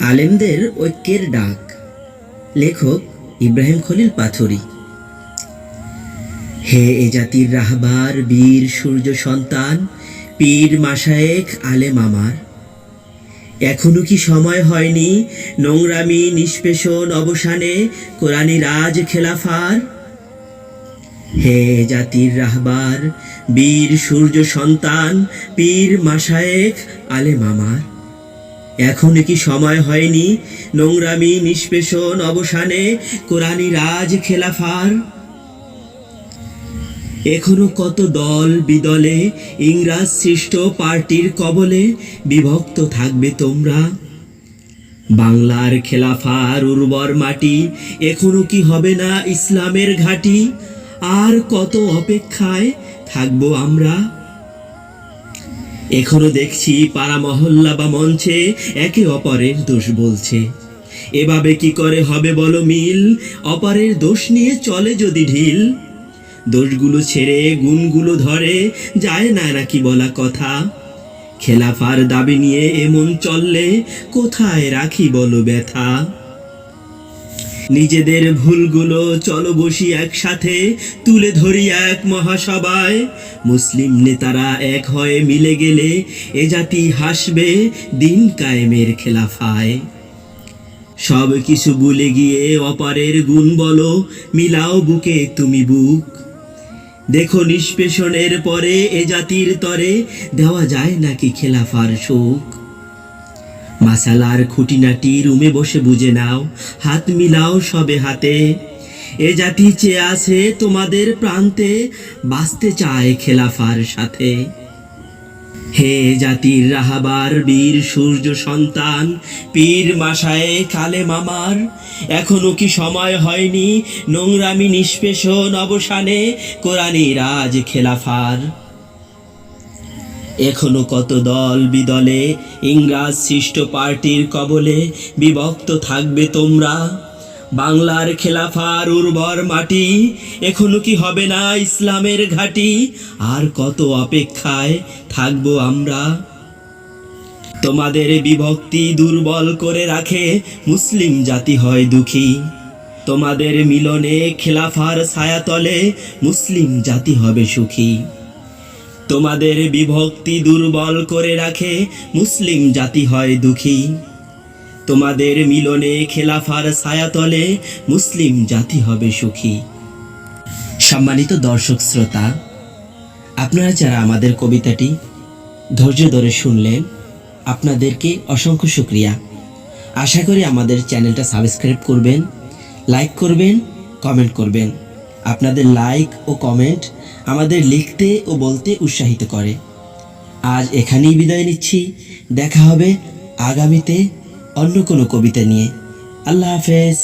আলেমদের ঐক্যের ডাক। লেখক ইব্রাহিম খলিল পাথরি। হে এ জাতির রাহবার, বীর, সূর্য সন্তান, পীর মাসায়েক আলেম আমার। এখনও কি সময় হয়নি নোংরামি, নিষ্পেষণ, অবসানে কোরআনী রাজ খেলাফার? হে জাতির রাহবার, বীর, সূর্য সন্তান, পীর মাসায়েক আলেম আমার। এখনও কি সময় হয়নি? নোংরামি, নিষ্পেষণ, অবসানে, কোরআনী রাজ খেলাফার? এখনও কত দল বিদলে, ইংরাজ সৃষ্ট পার্টির কবলে বিভক্ত থাকবে তোমরা? বাংলার খেলাফার উর্বর মাটি, এখনও কি হবে না ইসলামের ঘাটি? আর কত অপেক্ষায় থাকব আমরা? এখনও দেখছি পাড়া মহল্লা বা মঞ্চে একে অপরের দোষ বলছে। এভাবে কি করে হবে বলো মিল? অপরের দোষ নিয়ে চলে যদি ঢিল। দোষগুলো ছেড়ে গুণগুলো ধরে, যায় না নাকি বলা কথা? খেলাফার দাবি নিয়ে এমন চললে কোথায় রাখি বলো ব্যথা? নিজেদের ভুলগুলো চলো বসি একসাথে, তুলে ধরি এক মহাসভায়। মুসলিম নেতারা এক হয়ে মিলে গেলে এ জাতি হাসবে দিন কায়েমের খেলাফায়। সব কিছু ভুলে গিয়ে অপারের গুণ বলো, মিলাও বুকে তুমি বুক। দেখো নিষ্পেষণের পরে এ জাতির তরে, দেওয়া যায় নাকি খেলাফার সুখ মাসালার খুঁটিনাটি রুমে বসে বুঝে নাও, হাত মিলাও সবে হাতে। এ জাতি চেয়ে আছে তোমাদের প্রান্তে, বাঁচতে চায় খেলাফার সাথে। হে জাতির রাহাবার বীর সূর্য সন্তান, পীর মাসায়ে কালে মামার, এখনও কি সময় হয়নি নোংরামি নিষ্পেষণ অবসানে কোরআনী রাজ খেলাফার। এখনও কত দল বিদলে? ইংরাজ সৃষ্ট পার্টির কবলে বিভক্ত থাকবে তোমরা। বাংলার খেলাফার উর্বর মাটি, এখনও কি হবে না ইসলামের ঘাটি? আর কত অপেক্ষায় থাকব আমরা? তোমাদের বিভক্তি দুর্বল করে রাখে মুসলিম জাতি হয় দুঃখী। তোমাদের মিলনে খেলাফার ছায়াতলে মুসলিম জাতি হবে সুখী। তোমাদের বিভক্তি দুর্বল করে রাখে, মুসলিম জাতি হয় দুঃখী। তোমাদের মিলনে খেলাফার ছায়াতলে মুসলিম জাতি হবে সুখী। সম্মানিত দর্শক শ্রোতা, আপনারা যারা আমাদের কবিতাটি ধৈর্য ধরে শুনলেন, আপনাদেরকে অসংখ্য শুক্রিয়া। আশা করি আমাদের চ্যানেলটা সাবস্ক্রাইব করবেন, লাইক করবেন, কমেন্ট করবেন। আপনাদের লাইক ও কমেন্ট আমাদের লিখতে ও বলতে উৎসাহিত করে। আজ এখানেই বিদায় নিচ্ছি। দেখা হবে আগামীতে অন্য কোনো কবিতা নিয়ে। আল্লাহ হাফেজ।